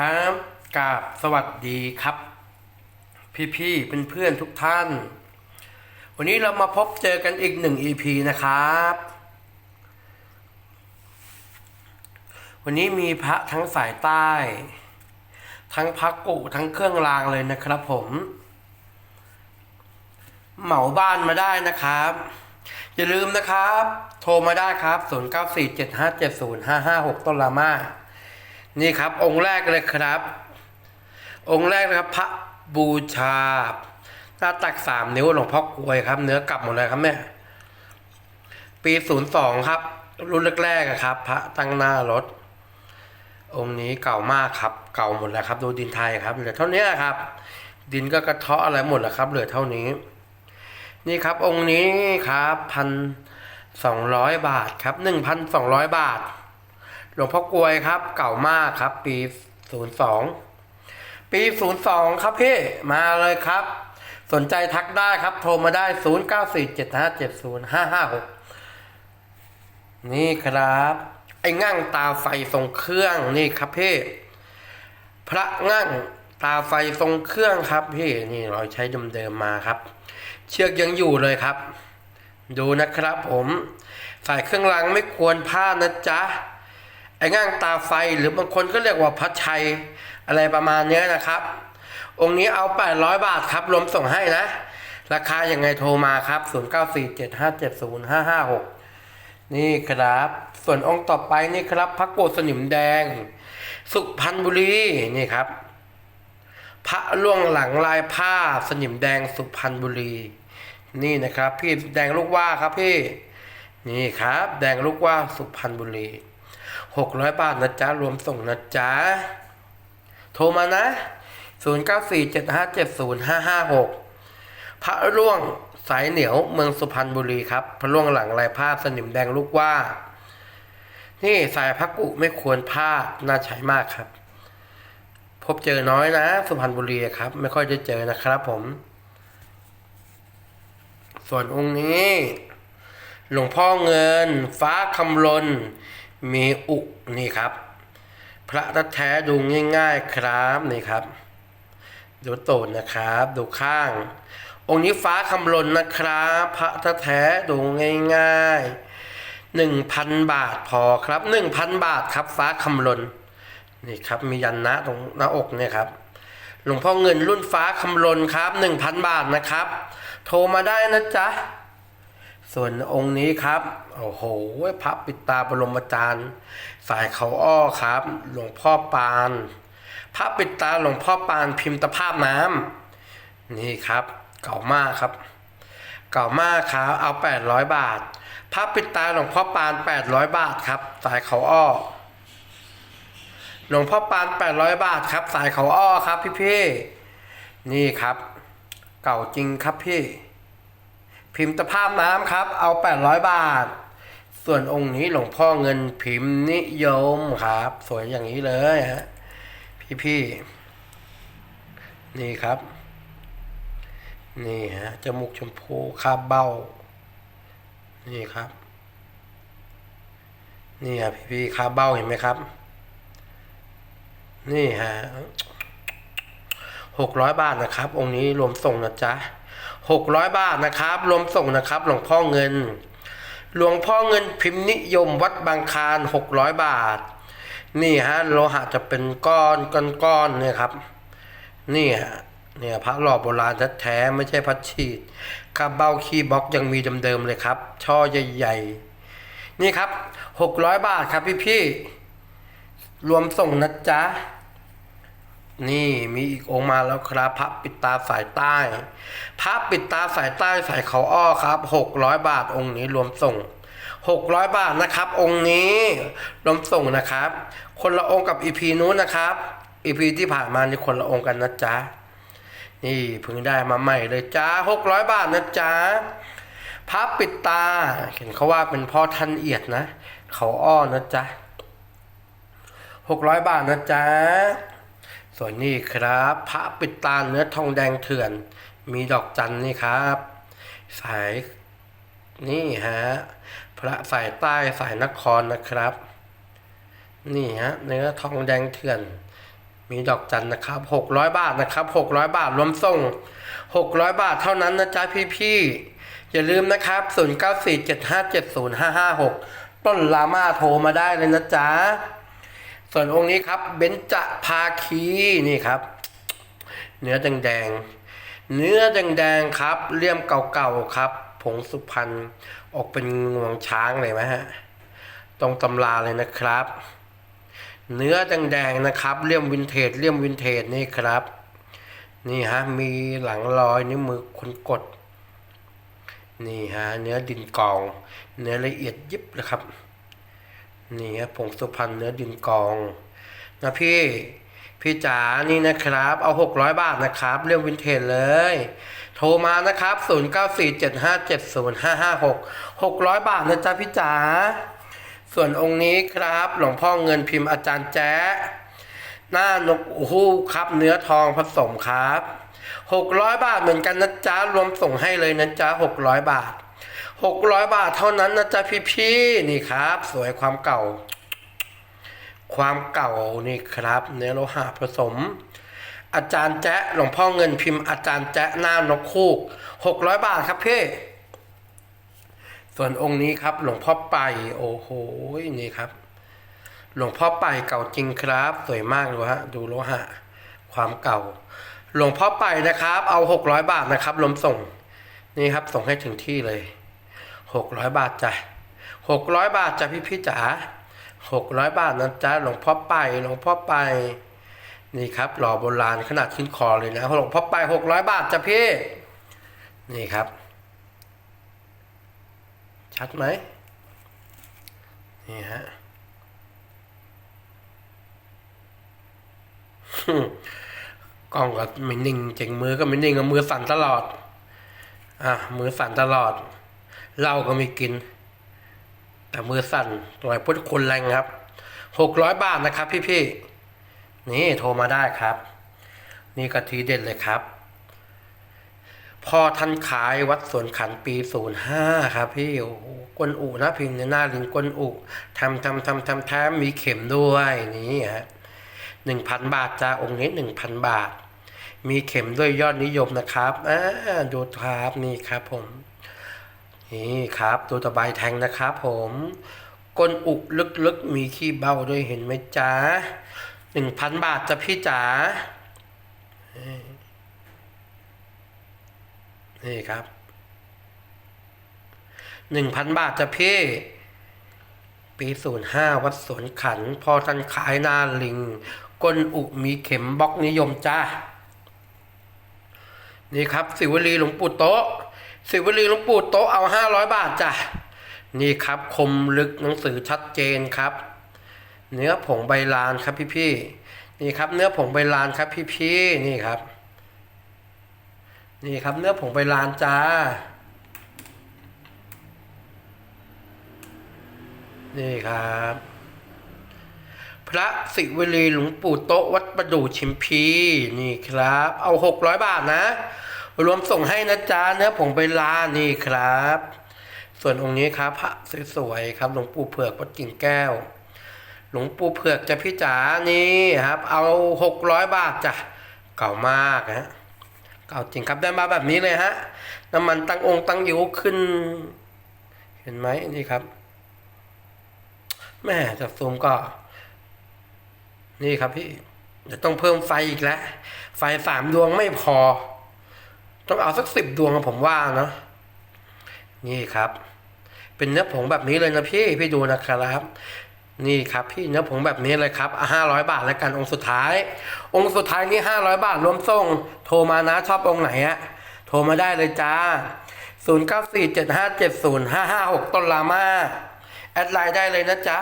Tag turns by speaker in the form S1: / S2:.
S1: ครับกาบสวัสดีครับ พี่ๆเพื่อนๆทุกท่าน วันนี้เรามาพบเจอกันอีกหนึ่ง EP นะครับ วันนี้มีพระทั้งสายใต้ ทั้งพักกุทั้งเครื่องรางเลยนะครับผม เหมาบ้านมาได้นะครับ อย่าลืมนะครับ โทรมาได้ครับ 0947570556 ต้นลามา นี่ครับองค์แรกเลยครับ องค์แรกนะครับ พระบูชาหน้าตักสามนิ้วหลวงพ่อกลวยครับ เนื้อกลับหมดเลยครับเนี่ยปีศูนย์สองครับ รุ่นแรกๆครับ พระตั้งหน้ารถ องค์นี้เก่ามากครับ เก่าหมดแล้วครับ ดูดินไทยครับเหลือเท่านี้ครับ ดินก็กระเทาะอะไรหมดแล้วครับ เหลือเท่านี้ นี่ครับองค์นี้ครับพันสองร้อยบาทครับหนึ่งพันสองร้อยบาท หลวงพ่อกลวยครับ เก่ามากครับ ปีศูนย์สองปีศูนย์สองครับพี่ มาเลยครับ สนใจทักได้ครับ โทรมาได้ศูนย์เก้าสี่เจ็ดห้าเจ็ดศูนย์ห้าห้าหกนี่ครับ ไอ้งั่งตาไฟทรงเครื่องนี่ครับพี่พระงั่งตาไฟทรงเครื่องครับพี่นี่เราใช้เดิมๆมาครับ เชือกยังอยู่เลยครับ ดูนะครับผมใส่เครื่องรางไม่ควรพลาดนะจ๊ะ ง่างตาไฟหรือบางคนก็เรียกว่าพัดชัยอะไรประมาณนี้นะครับ องค์นี้เอา 800 บาทครับรวมส่งให้นะ ราคายังไงโทรมาครับ 0947570556 นี่ครับ ส่วนองค์ต่อไปนี่ครับพระโกศสนิมแดง สุพรรณบุรีนี่ครับ พระล่วงหลังลายผ้าสนิมแดงสุพรรณบุรี นี่นะครับ พี่แดงลูกว่าครับพี่ นี่ครับ แดงลูกว่าสุพรรณบุรี หกร้อยบาทนะจ๊ะ รวมส่งนะจ๊ะ โทรมานะศูนย์เก้าสี่เจ็ดห้าเจ็ดศูนย์ห้าห้าหกพระร่วงสายเหนียวเมืองสุพรรณบุรีครับ พระร่วงหลังลายผ้าสนิมแดงลูกว่า นี่สายพระกุไม่ควรพลาดน่าใช้มากครับ พบเจอน้อยนะ สุพรรณบุรีครับ ไม่ค่อยได้เจอนะครับผม ส่วนองค์นี้ หลวงพ่อเงิน ฟ้าคำลน มีอุนี่ครับ พระรัตแท้ดูง่ายๆครับนี่ครับดูตูดนะครับ ดูข้าง องค์นี้ฟ้าคำลนนะครับ พระรัตแท้ดูง่ายๆหนึ่งพันบาทพอครับหนึ่งพันบาทครับฟ้าคำลนนี่ครับมียันนะตรงหน้าอกเนี่ยครับหลวงพ่อเงินรุ่นฟ้าคำลนครับหนึ่งพันบาทนะครับ โทรมาได้นะจ๊ะ ส่วนองค์นี้ครับ โอ้โหพระปิตาบรมจารย์ สายเขาอ้อครับ หลวงพ่อปาน พระปิตาหลวงพ่อปานพิมพ์ตะภาพน้ำนี่ครับ เก่ามากครับ เก่ามากครับ เอา 800 บาท พระปิตาหลวงพ่อปาน 800 บาทครับ สายเขาอ้อ หลวงพ่อปาน 800 บาทครับ สายเขาอ้อครับพี่พี่นี่ครับ เก่าจริงครับพี่ พิมพ์ตะภาพน้ำครับ เอา 800 บาท ส่วนองค์นี้หลวงพ่อเงินพิมพ์นิยมครับ สวยอย่างนี้เลยฮะพี่พี่ๆนี่ครับ นี่ฮะจมูกชมพูคาบเบ้า นี่ครับ นี่ครับพี่พี่ๆคาบเบ้าเห็นไหมครับ นี่ฮะหกร้อยบาทนะครับ องค์นี้รวมส่งนะจ๊ะ หกร้อยบาทนะครับรวมส่งนะครับหลวงพ่อเงิน หลวงพ่อเงินพิมพ์นิยมวัดบางคารหกร้อยบาท นี่ฮะโลหะจะเป็นก้อนก้อนก้อนเนี่ยครับ นี่ฮะเนี่ยพระหล่อโบราณแท้ๆไม่ใช่พัดฉีดกระเบ้าคีย์บล็อกยังมีเดิมๆเลยครับ ช่อใหญ่ๆ นี่ครับหกร้อยบาทครับพี่ๆรวมส่งนะจ๊ะ นี่มีอีกองค์มาแล้วครับ พระปิดตาสายใต้ พระปิดตาสายใต้สายเขาอ้อครับหกร้อยบาทองค์นี้รวมส่งหกร้อยบาทนะครับ องค์นี้รวมส่งนะครับ คนละองค์กับอีพีนู้นนะครับอีพีที่ผ่านมานี่คนละองค์กันนะจ๊ะนี่เพิ่งได้มาใหม่เลยจ้าหกร้อยบาทนะจ๊ะพระปิดตาเห็นเขาว่าเป็นพ่อท่านเอียดนะ เขาอ้อนะจ๊ะหกร้อยบาทนะจ๊ะ ส่วนนี้ครับ พระปิดตาเนื้อทองแดงเถื่อน มีดอกจันนี่ครับ สายนี่ฮะพระสายใต้สายนครนะครับ นี่ฮะเนื้อทองแดงเถื่อนมีมีดอกจันนะครับหกร้อยบาทนะครับหกร้อยบาทรวมส่งหกร้อยบาทเท่านั้นนะจ๊ะพี่ๆอย่าลืมนะครับศูนย์เก้าสี่เจ็ดห้าเจ็ดศูนย์ห้าห้าหกต้นลามาโทรมาได้เลยนะจ๊ะ ส่วนองค์นี้ครับเบญจภาคีนี่ครับ เนื้อแดงๆเนื้อแดงๆครับเลี่ยมเก่าๆครับ ผงสุพรรณออกเป็นงวงช้างเลยไหมฮะตรงตำราเลยนะครับ เนื้อแดงๆนะครับเลี่ยมวินเทจเลี่ยมวินเทจนี่ครับ นี่ฮะมีหลังรอยนิ้วมือคนกด นี่ฮะเนื้อดินกอง เนื้อละเอียดยิบเลยครับ นี่ฮะผงสุพรรณเนื้อดินกอง นะพี่ พี่จ๋านี่นะครับ เอาหกร้อยบาทนะครับ เรื่องวินเทจเลย โทรมานะครับศูนย์เก้าสี่เจ็ดห้าเจ็ดศูนย์ห้าห้าหกหกร้อยบาทนะจ๊ะพี่จ๋าส่วนองค์นี้ครับ หลวงพ่อเงินพิมพ์อาจารย์แจ๊หน้านกฮูกครับเนื้อทองผสมครับหกร้อยบาทเหมือนกันนะจ๊ะรวมส่งให้เลยนะจ๊ะหกร้อยบาท หกร้อยบาทเท่านั้นนะจ๊ะพี่ๆนี่ครับ สวยความเก่า ความเก่านี่ครับ เนื้อโลหะผสม อาจารย์แจ๊ะหลวงพ่อเงินพิมพ์อาจารย์แจ๊ะหน้านกคูกหกร้อยบาทครับพี่ส่วนองค์นี้ครับหลวงพ่อไปโอ้โหนี่ครับ หลวงพ่อไปเก่าจริงครับ สวยมากเลยฮะดูโลหะ ความเก่า หลวงพ่อไปนะครับ เอาหกร้อยบาทนะครับรวมส่ง นี่ครับส่งให้ถึงที่เลย หกร้อยบาทจ้ะหกร้อยบาทจ้ะพี่พี่จ๋าหกร้อยบาทนะจ๊ะหลวงพ่อไปหลวงพ่อไป นี่ครับหล่อโบราณขนาดขึ้นคอเลยนะหลวงพ่อไปหกร้อยบาทจ้ะพี่ นี่ครับ ชัดไหมนี่ฮะกล้องก็ไม่นิ่งเจ๋งมือก็ไม่นิ่งมือสั่นตลอด อะมือสั่นตลอด เหล้าก็ไม่กิน แต่มือสั่นตัวไอ้พุทธคุณแรงครับหกร้อยบาทนะครับ พี่ๆนี่โทรมาได้ครับ นี่กะทีเด็ดเลยครับพ่อท่านขายวัดสวนขันปีศูนย์ห้าครับ พี่โอ้กวนอุนะพิมพ์ในหน้าลิงกวนอุทำทำทำทำแท้มีเข็มด้วยนี่ฮะหนึ่งพันบาทจ้าองค์นี้หนึ่งพันบาท มีเข็มด้วยยอดนิยมนะครับอ่าดูครับนี่ครับผม นี่ครับตัวตะไบแทงนะครับผมก้นอุกลึกๆมีขี้เบ้าด้วยเห็นไหมจ๊ะหนึ่งพันบาทจ้ะพี่จ๋านี่ครับหนึ่งพันบาทจ้ะพี่ ปีศูนย์ห้าวัดสวนขัน พอท่านขายหน้าลิง ก้นอุกมีเข็มบล็อกนิยมจ้านี่ครับ สิวลีหลวงปู่โตะ สิวลีหลวงปู่โตะเอาห้าร้อยบาทจ้ะ นี่ครับคมลึกหนังสือชัดเจนครับ เนื้อผงใบลานครับพี่พี่นี่ครับเนื้อผงใบลานครับพี่พี่นี่ครับ นี่ครับเนื้อผงใบลานจ้า นี่ครับ พระสิวลีหลวงปู่โตะวัดประดู่ชิมพีนี่ครับ เอาหกร้อยบาทนะ รวมส่งให้นะจ๊ะเนื้อผงใบลานนี่ครับ ส่วนองค์นี้ครับพระสวยๆครับหลวงปู่เผือกวัดกิ่งแก้ว หลวงปู่เผือกจะพี่จ๋านี่ครับ เอาหกร้อยบาทจ้ะเก่ามากฮะเก่าจริงครับได้มาแบบนี้เลยฮะน้ำมันตั้งองค์ตั้งอยู่ขึ้น เห็นไหมนี่ครับแม่จากซูมก็ นี่ครับพี่เดี๋ยวต้องเพิ่มไฟอีกแล้ว ไฟสามดวงไม่พอ ต้องเอาสักสิบดวงผมว่าเนาะนี่ครับ เป็นเนื้อผงแบบนี้เลยนะพี่พี่ดูนะครับ นี่ครับพี่เนื้อผงแบบนี้เลยครับห้าร้อยบาทแล้วกันองค์สุดท้าย องค์สุดท้ายนี่ห้าร้อยบาทรวมส่ง โทรมานะชอบองค์ไหนอะโทรมาได้เลยจ้าศูนย์เก้าสี่เจ็ดห้าเจ็ดศูนย์ห้าห้าหกต้นลามา แอดไลน์ได้เลยนะจ๊ะ